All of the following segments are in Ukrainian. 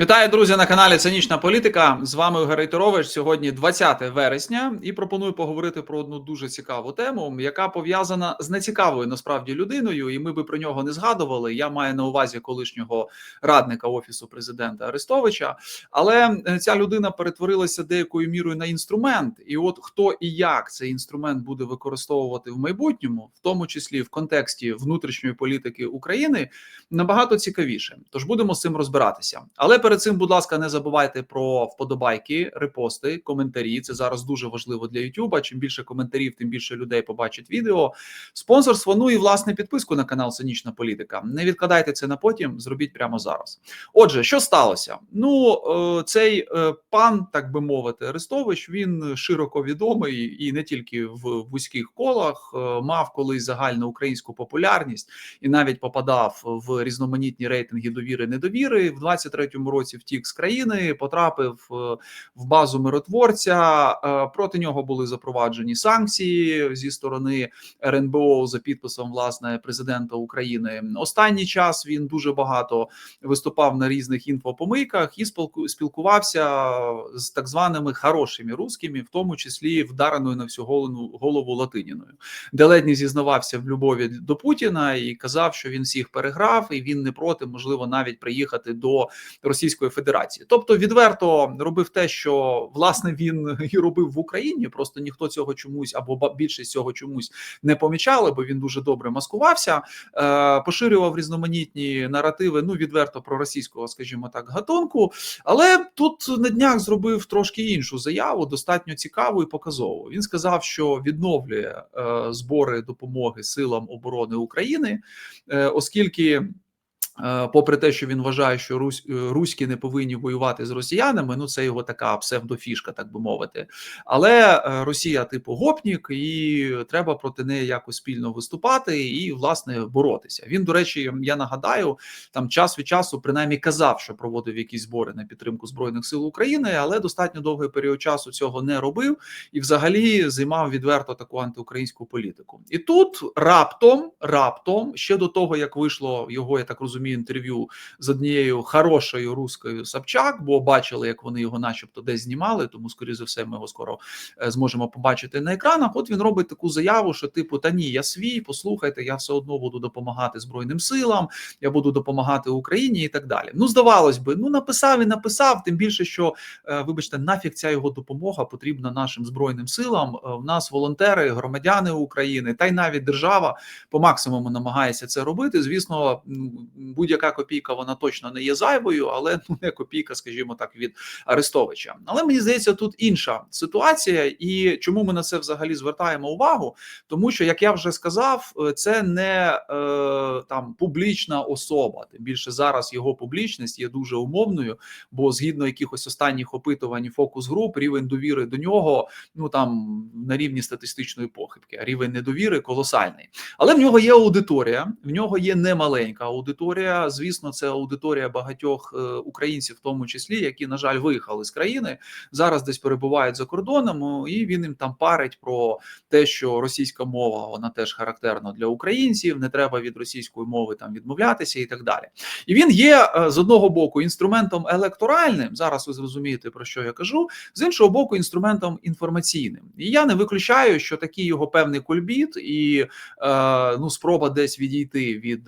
Вітаю, друзі, на каналі Цинічна Політика. З вами Ігор Рейтерович. Сьогодні 20 вересня, і пропоную поговорити про одну дуже цікаву тему, яка пов'язана з нецікавою насправді людиною. І ми би про нього не згадували. Я маю на увазі колишнього радника офісу президента Арестовича. Але е, ця людина перетворилася деякою мірою на інструмент. І от хто і як цей інструмент буде використовувати в майбутньому, в тому числі в контексті внутрішньої політики України, набагато цікавіше. Тож будемо з цим розбиратися. Але перед цим, будь ласка, не забувайте про вподобайки, репости, коментарі. Це зараз дуже важливо для Ютуба. Чим більше коментарів, тим більше людей побачить відео. Спонсорство, ну і власне підписку на канал Цинічна Політика. Не відкладайте це на потім, зробіть прямо зараз. Отже, що сталося? Ну, е, цей е, пан, так би мовити, Арестович, він широко відомий і не тільки в вузьких колах, е, мав колись загальну українську популярність і навіть попадав в різноманітні рейтинги довіри недовіри в 23-му році втік з країни, потрапив е, в базу миротворця. Е, Проти нього були запроваджені санкції зі сторони РНБО за підписом власне президента України. Останній час він дуже багато виступав на різних інфопомийках і спілку- спілкувався з так званими хорошими русскими, в тому числі вдареною на всю голову, голову латиніною, де ледь не зізнавався в любові до Путіна і казав, що він всіх переграв, і він не проти, можливо, навіть приїхати до Російської Федерації. Тобто відверто робив те, що власне він і робив в Україні. Просто ніхто цього чомусь або більшість цього чомусь не помічали, бо він дуже добре маскувався, е, поширював різноманітні наративи. Ну відверто про російського, скажімо так, гатунку. Але тут на днях зробив трошки іншу заяву, достатньо цікаву і показову. Він сказав, що відновлює е, збори допомоги силам оборони України, е, оскільки. Е, Попри те, що він вважає, що Русь е, руські не повинні воювати з росіянами, ну це його така псевдофішка, так би мовити. Але е, Росія, типу, гопнік, і треба проти неї якось спільно виступати і власне боротися. Він, до речі, я нагадаю, там час від часу принаймні казав, що проводив якісь збори на підтримку збройних сил України, але достатньо довгий період часу цього не робив і, взагалі, займав відверто таку антиукраїнську політику. І тут раптом, раптом, ще до того як вийшло його, я так розумію, інтерв'ю з однією хорошою руською Собчак, бо бачили, як вони його, начебто, десь знімали. Тому, скоріше за все, ми його скоро е, зможемо побачити на екранах. От він робить таку заяву, що типу, та ні, я свій, послухайте, я все одно буду допомагати збройним силам, я буду допомагати Україні і так далі. Ну, здавалось би, ну написав і написав. Тим більше, що е, вибачте, нафіг ця його допомога потрібна нашим збройним силам. Е, В нас волонтери, громадяни України, та й навіть держава по максимуму намагається це робити. Звісно, будь-яка копійка вона точно не є зайвою, але ну не копійка, скажімо так, від Арестовича. Але мені здається, тут інша ситуація, і чому ми на це взагалі звертаємо увагу? Тому що, як я вже сказав, це не е, там публічна особа. Тим більше зараз його публічність є дуже умовною, бо згідно якихось останніх опитувань фокус груп, рівень довіри до нього ну там на рівні статистичної похибки, а рівень недовіри колосальний. Але в нього є аудиторія, в нього є немаленька аудиторія. Звісно, це аудиторія багатьох е, українців, в тому числі, які, на жаль, виїхали з країни, зараз десь перебувають за кордоном, і він їм там парить про те, що російська мова вона теж характерна для українців, не треба від російської мови там відмовлятися і так далі. І він є е, з одного боку інструментом електоральним. Зараз ви зрозумієте про що я кажу, з іншого боку, інструментом інформаційним. І я не виключаю, що такий його певний кульбіт і е, ну спроба десь відійти від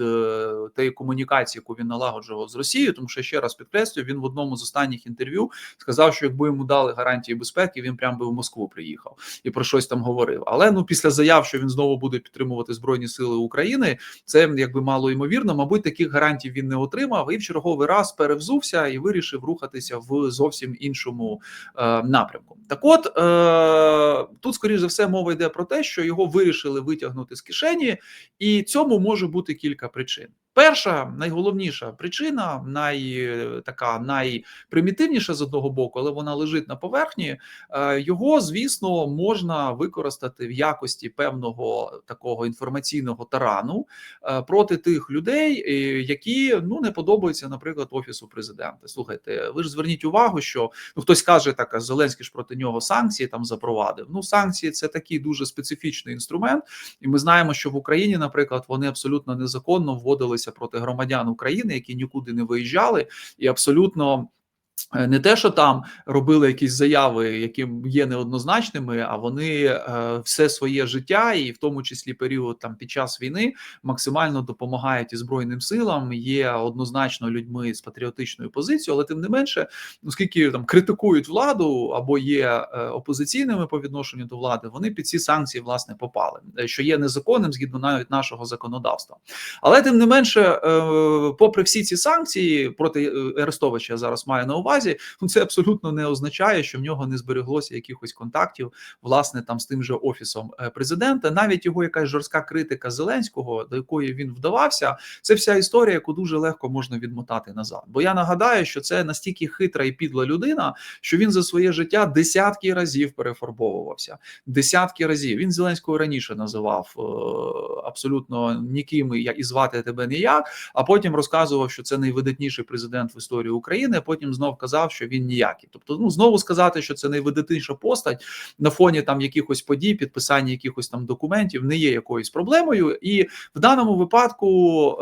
тієї комунікації, яку він налагоджував з Росією, тому що ще раз підкреслюю, він в одному з останніх інтерв'ю сказав, що якби йому дали гарантії безпеки, він прям би в Москву приїхав і про щось там говорив. Але ну після заяв, що він знову буде підтримувати збройні сили України, це якби мало ймовірно. Мабуть, таких гарантій він не отримав і в черговий раз перевзувся і вирішив рухатися в зовсім іншому е, напрямку. Так, от е, тут, скоріш за все, мова йде про те, що його вирішили витягнути з кишені, і цьому може бути кілька причин. Перша найголовніша причина, най така найпримітивніша з одного боку, але вона лежить на поверхні. е, Його, звісно, можна використати в якості певного такого інформаційного тарану е, проти тих людей, е, які ну не подобаються, наприклад, офісу президента. Слухайте, ви ж зверніть увагу, що ну хтось каже, так Зеленський ж проти нього санкції там запровадив. Ну, санкції це такий дуже специфічний інструмент, і ми знаємо, що в Україні, наприклад, вони абсолютно незаконно вводилися проти громадян України, які нікуди не виїжджали, і абсолютно не те, що там робили якісь заяви, які є неоднозначними, а вони е, все своє життя, і в тому числі період там під час війни, максимально допомагають і збройним силам, є однозначно людьми з патріотичною позицією, але тим не менше, оскільки там критикують владу або є е, опозиційними по відношенню до влади, вони під ці санкції власне попали, е, що є незаконним згідно навіть нашого законодавства. Але тим не менше, е, попри всі ці санкції проти е, Арестовича, зараз маю на увазі увазі, ну це абсолютно не означає, що в нього не збереглося якихось контактів, власне, там з тим же офісом е, президента. Навіть його якась жорстка критика Зеленського, до якої він вдавався, це вся історія, яку дуже легко можна відмотати назад. Бо я нагадаю, що це настільки хитра і підла людина, що він за своє життя десятки разів перефарбовувався. Десятки разів він Зеленського раніше називав е, абсолютно ніким і звати тебе ніяк, а потім розказував, що це найвидатніший президент в історії України. Потім знов казав, що він ніякий. Тобто, ну знову сказати, що це найвидатніша постать на фоні там якихось подій, підписання якихось там документів, не є якоюсь проблемою, і в даному випадку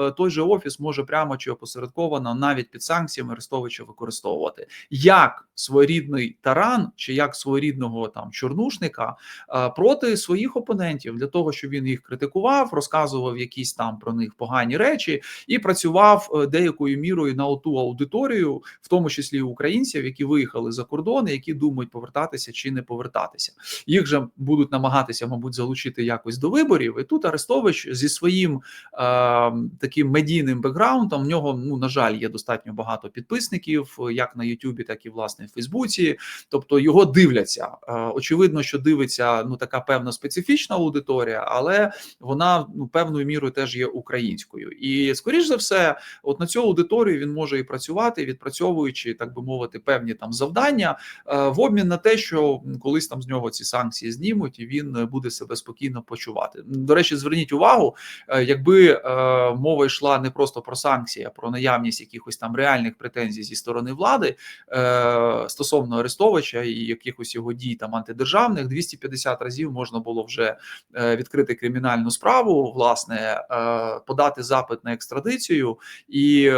е, той же офіс може прямо чи опосередковано навіть під санкціями Арестовича використовувати як своєрідний таран, чи як своєрідного там чорнушника е, проти своїх опонентів для того, щоб він їх критикував, розказував якісь там про них погані речі, і працював е, деякою мірою на оту аудиторію, в тому числі українців, які виїхали за кордон, які думають повертатися чи не повертатися. Їх же будуть намагатися, мабуть, залучити якось до виборів. І тут Арестович зі своїм е, таким медійним бекграундом в нього ну на жаль є достатньо багато підписників, як на Ютубі, так і власне в Фейсбуці. Тобто його дивляться. Е, очевидно, що дивиться ну така певна специфічна аудиторія, але вона ну певною мірою теж є українською. І скоріш за все, от на цю аудиторію він може і працювати, відпрацьовуючи так би мовити, певні там завдання е, в обмін на те, що колись там з нього ці санкції знімуть, і він е, буде себе спокійно почувати. До речі, зверніть увагу, е, якби мова йшла не просто про санкції, а про наявність якихось там реальних претензій зі сторони влади стосовно Арестовича і якихось його дій там антидержавних, 250 разів можна було вже відкрити кримінальну справу, власне, подати запит на екстрадицію і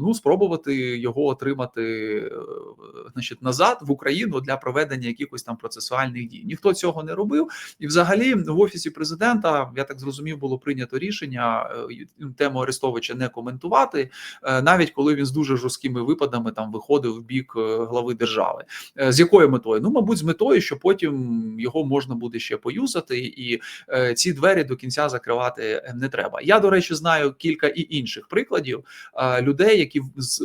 ну спробувати його отримати отримати е, значить, назад в Україну для проведення якихось там процесуальних дій. Ніхто цього не робив, і взагалі в офісі президента я так зрозумів, було прийнято рішення е, тему Арестовича не коментувати, е, навіть коли він з дуже жорсткими випадами там виходив в бік глави держави. З якою метою? Ну, мабуть, з метою, що потім його можна буде ще поюзати, і ці двері до кінця закривати не треба. Я до речі знаю кілька і інших прикладів людей, які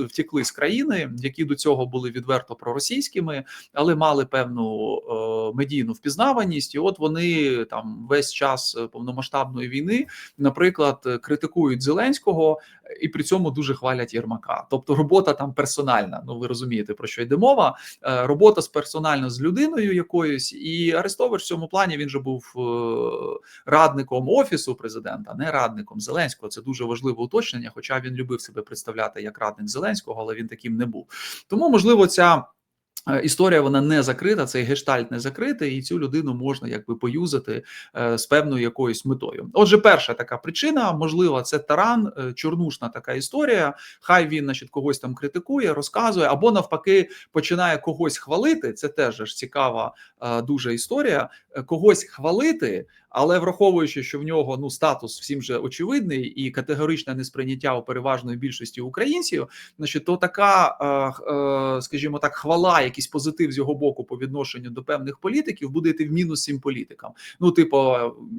втекли з країни які до цього були відверто проросійськими, але мали певну е, медійну впізнаваність, і от вони там весь час повномасштабної війни, наприклад, критикують Зеленського і при цьому дуже хвалять Єрмака. Тобто, робота там персональна. Ну ви розумієте про що йде мова? Е, робота з персонально з людиною якоюсь, і Арестович в цьому плані він же був е, радником офісу президента, не радником Зеленського. Це дуже важливе уточнення. Хоча він любив себе представляти як радник Зеленського, але він таким не був. Тому можливо ця. Е, історія вона не закрита, цей гештальт не закритий, і цю людину можна якби поюзати е, з певною якоюсь метою. Отже, перша така причина, можливо, це таран, е, чорнушна така історія. Хай він, значить, когось там критикує, розказує, або навпаки починає когось хвалити. Це теж ж цікава дуже історія. Когось хвалити, але враховуючи, що в нього ну статус всім же очевидний і категоричне несприйняття у переважної більшості українців, значить, то така, скажімо так, хвала якийсь позитив з його боку по відношенню до певних політиків, буде йти в мінус цим політикам. Ну, типу,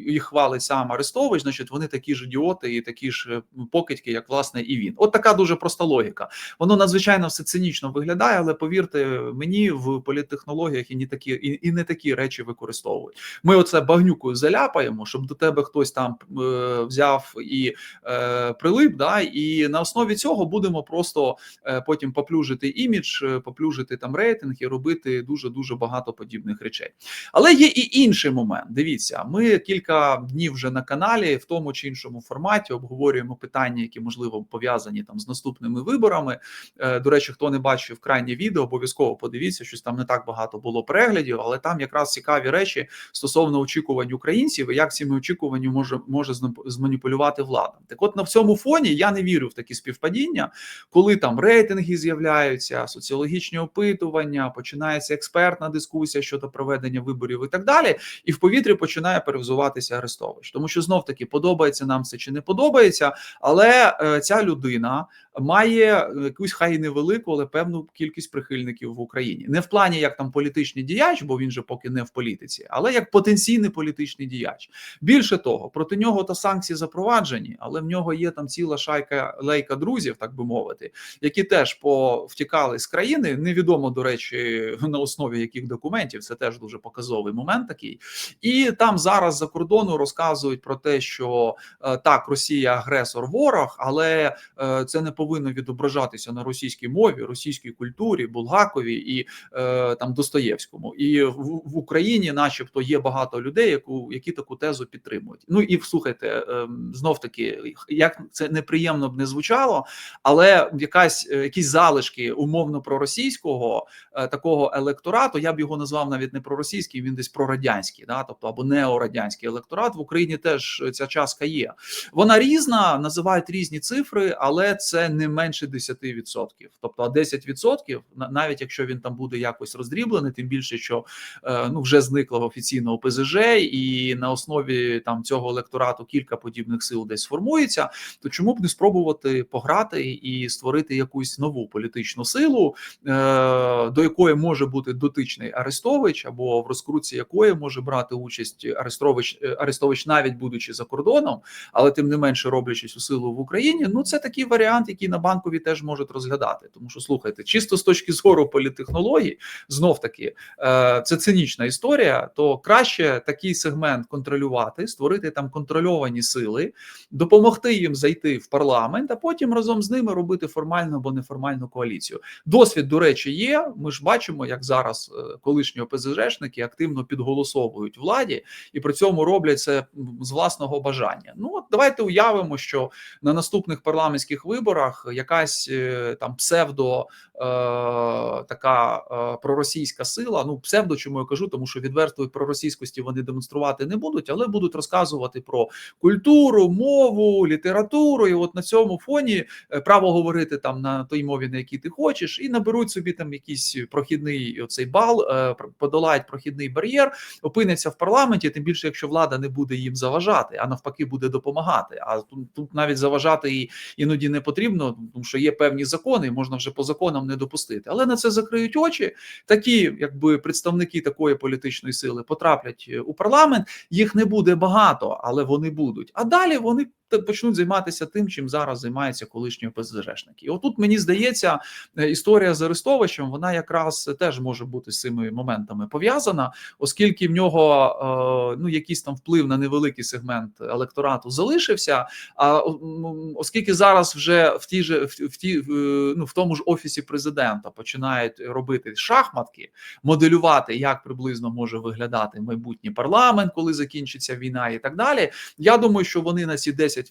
їх хвалить сам Арестович, значить, вони такі ж ідіоти і такі ж е, покидьки, як власне і він. От така дуже проста логіка. Воно надзвичайно все цинічно виглядає, але повірте мені, в політтехнологіях і не такі і, і не такі речі використовують. Ми оце багнюкою заляпаємо, щоб до тебе хтось там е, взяв і е, прилип. Да, і на основі цього будемо просто е, потім поплюжити імідж, е, поплюжити там рейтинг, рейтинг і робити дуже дуже багато подібних речей. Але є і інший момент. Дивіться, ми кілька днів вже на каналі, в тому чи іншому форматі, обговорюємо питання, які можливо пов'язані там з наступними виборами. Е, До речі, хто не бачив крайнє відео, обов'язково подивіться, щось там не так багато було переглядів, але там якраз цікаві речі стосовно очікувань українців і як цими очікуваннями може може зманіпулювати влада. Так, от на цьому фоні я не вірю в такі співпадіння, коли там рейтинги з'являються, соціологічні опитування, починається експертна дискусія щодо проведення виборів і так далі, і в повітрі починає перевзуватися Арестович. Тому що знов таки подобається нам це чи не подобається, але е, ця людина має якусь хай невелику, але певну кількість прихильників в Україні. Не в плані як там політичний діяч, бо він же поки не в політиці, але як потенційний політичний діяч. Більше того, проти нього та санкції запроваджені, але в нього є там ціла шайка лейка друзів, так би мовити, які теж повтікали з країни. Невідомо до речі, на основі яких документів це теж дуже показовий момент такий. І там зараз за кордону розказують про те, що е, так, Росія агресор, ворог, але е, це не повинно відображатися на російській мові, російській культурі, Булгакові і е, там Достоєвському. І в, в Україні, начебто, є багато людей, яку які таку тезу підтримують. Ну і слухайте, е, знов таки, як це неприємно б не звучало, але якась е, якісь залишки умовно проросійського е, такого електорату, я б його назвав навіть не проросійський, він десь прорадянський, да, тобто або неорадянський електорат в Україні теж ця частка є. Вона різна, називають різні цифри, але це не менше 10%. Тобто, а 10%, на- навіть якщо він там буде якось роздріблений, тим більше, що е, ну вже зникло офіційно ОПЗЖ, і на основі там цього електорату кілька подібних сил десь формується. То чому б не спробувати пограти і створити якусь нову політичну силу, е, до якої може бути дотичний Арестович, або в розкрутці якої може брати участь Арестович, е, Арестович, навіть будучи за кордоном, але тим не менше роблячись у силу в Україні. Ну це такий варіант, який на банкові теж можуть розглядати. Тому що слухайте, чисто з точки зору політтехнологій, знов таки е, це цинічна історія. То краще такий сегмент контролювати, створити там контрольовані сили, допомогти їм зайти в парламент, а потім разом з ними робити формальну або неформальну коаліцію. Досвід, до речі, є. Ми ж бачимо, як зараз е, колишні ОПЗЖшники активно підголосовують владі і при цьому роблять це з власного бажання. Ну давайте уявимо, що на наступних парламентських виборах якась е, там псевдо е, така е, проросійська сила. Ну псевдо, чому я кажу, тому що відвертої проросійськості вони демонструвати не будуть, але будуть розказувати про культуру, мову, літературу. І от на цьому фоні е, право говорити там на той мові, на якій ти хочеш, і наберуть собі там якийсь прохідний оцей бал, е, подолають прохідний бар'єр, опиняться в парламенті. Тим більше, якщо влада не буде їм заважати, а навпаки, буде допомагати. А тут, тут навіть заважати і іноді не потрібно, тому що є певні закони, можна вже по законам не допустити. Але на це закриють очі. Такі, якби представники такої політичної сили потраплять е, у парламент. Їх не буде багато, але вони будуть. А далі вони почнуть займатися тим, чим зараз займаються колишні ОПЗЖшники. І отут мені здається, е, історія з Арестовичем вона якраз теж може бути з цими моментами пов'язана, оскільки в нього е, ну якийсь там вплив на невеликий сегмент електорату залишився. А оскільки зараз вже в тій же в, ті е, ну в тому ж офісі президента починають робити шахматки, моделювати, як приблизно може виглядати майбутній парламент, коли закінчиться війна, і так далі. Я думаю, що вони на ці 10%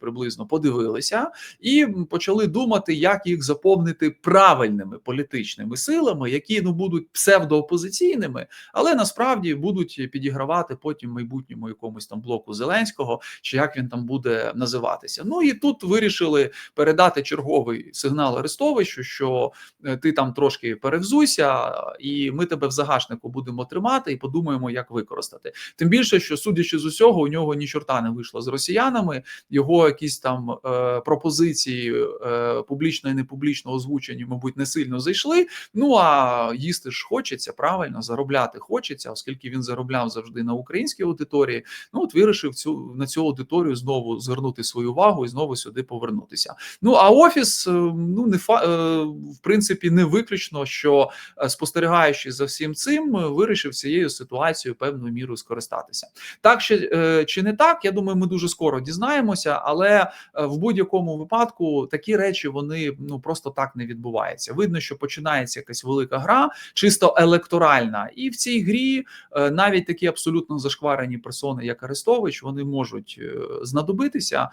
приблизно подивилися і почали думати, як їх заповнити правильними політичними силами, які ну будуть псевдоопозиційними, але насправді будуть підігравати потім майбутньому якомусь там блоку Зеленського, чи як він там буде називатися. Ну і тут вирішили передати черговий сигнал Арестовичу, що е, ти там трошки перевзуйся, і ми тебе в загашнику будемо тримати і подумаємо, як використати. Тим більше, що судячи з усього, у нього ні чорта не вийшло з росіянами. Його якісь там е, пропозиції е, публічно і непублічно озвучені, мабуть, не сильно зайшли. Ну а їсти ж хочеться правильно, заробляти хочеться, оскільки він заробляв завжди на українській аудиторії. Ну от вирішив цю на цю аудиторію знову звернути свою увагу і знову сюди повернутися. Ну а офіс, е, ну не фа е, в принципі не виключно, що е, спостерігаючи за всім цим, вирішив цією ситуацією певною мірою скористатися. Так ще е, чи не так? Я думаю, ми дуже скоро дізнаємося. Переконаємося, але е, в будь-якому випадку такі речі вони ну просто так не відбуваються. Видно, що починається якась велика гра, чисто електоральна, і в цій грі е, навіть такі абсолютно зашкварені персони, як Арестович, вони можуть е, знадобитися.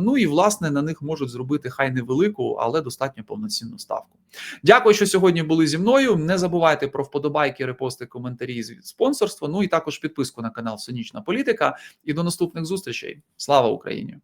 Ну і власне на них можуть зробити хай невелику, але достатньо повноцінну ставку. Дякую, що сьогодні були зі мною. Не забувайте про вподобайки, репости, коментарі, спонсорство. Ну і також підписку на канал Сонячна Політика. І до наступних зустрічей. Слава Україні!